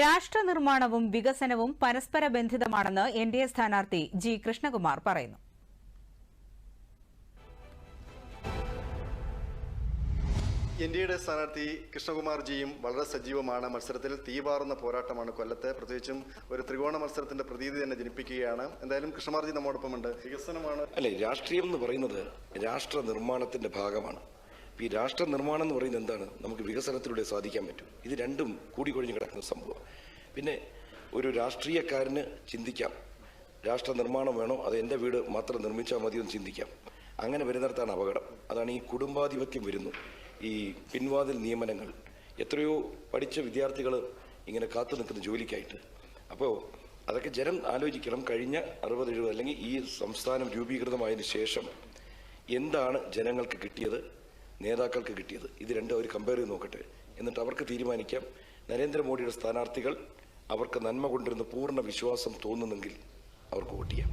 രാഷ്ട്ര നിർമ്മാണവും വികസനവും പരസ്പര ബന്ധിതമാണെന്ന് എൻ ഡി എ സ്ഥാനാർത്ഥി ജി കൃഷ്ണകുമാർ പറയുന്നു. എൻ ഡി എയുടെ സ്ഥാനാർത്ഥി കൃഷ്ണകുമാർ ജിയും വളരെ സജീവമാണ്. മത്സരത്തിൽ തീപാറുന്ന പോരാട്ടമാണ് കൊല്ലത്ത്. പ്രത്യേകിച്ചും ഒരു ത്രികോണ മത്സരത്തിന്റെ പ്രതീതി തന്നെ ജനിപ്പിക്കുകയാണ്. എന്തായാലും കൃഷ്ണമാർജി നമ്മോടൊപ്പമുണ്ട്. വികസനമാണ്. അല്ലെ രാഷ്ട്രീയം എന്ന് പറയുന്നത് രാഷ്ട്ര നിർമ്മാണത്തിന്റെ ഭാഗമാണ്. ഈ രാഷ്ട്ര നിർമ്മാണം എന്ന് പറയുന്നത് എന്താണ്? നമുക്ക് വികസനത്തിലൂടെ സാധിക്കാൻ പറ്റും. ഇത് രണ്ടും കൂടിക്കൊഴിഞ്ഞ് കിടക്കുന്ന സംഭവം. പിന്നെ ഒരു രാഷ്ട്രീയക്കാരന് ചിന്തിക്കാം. രാഷ്ട്ര നിർമ്മാണം വേണോ? അത് എന്റെ വീട് മാത്രം നിർമ്മിച്ചാൽ മതിയെന്ന് ചിന്തിക്കാം. അങ്ങനെ വരുന്നിടത്താണ് അപകടം. അതാണ് ഈ കുടുംബാധിപത്യം വരുന്നു. ഈ പിൻവാതിൽ നിയമനങ്ങൾ. എത്രയോ പഠിച്ച വിദ്യാർത്ഥികൾ ഇങ്ങനെ കാത്തു നിൽക്കുന്ന ജോലിക്കായിട്ട്. അപ്പോൾ അതൊക്കെ ജനം ആലോചിക്കണം. കഴിഞ്ഞ അറുപത് എഴുപത് അല്ലെങ്കിൽ ഈ സംസ്ഥാനം രൂപീകൃതമായതിനു ശേഷം എന്താണ് ജനങ്ങൾക്ക് കിട്ടിയത്? നേതാക്കൾക്ക് കിട്ടിയത്. ഇത് രണ്ടും അവർ കമ്പയർ ചെയ്ത് നോക്കട്ടെ. എന്നിട്ട് അവർക്ക് തീരുമാനിക്കാം. നരേന്ദ്രമോദിയുടെ സ്ഥാനാർത്ഥികൾ അവർക്ക് നന്മ കൊണ്ടിരുന്ന പൂർണ വിശ്വാസം തോന്നുന്നെങ്കിൽ അവർക്ക് വോട്ട് ചെയ്യാം.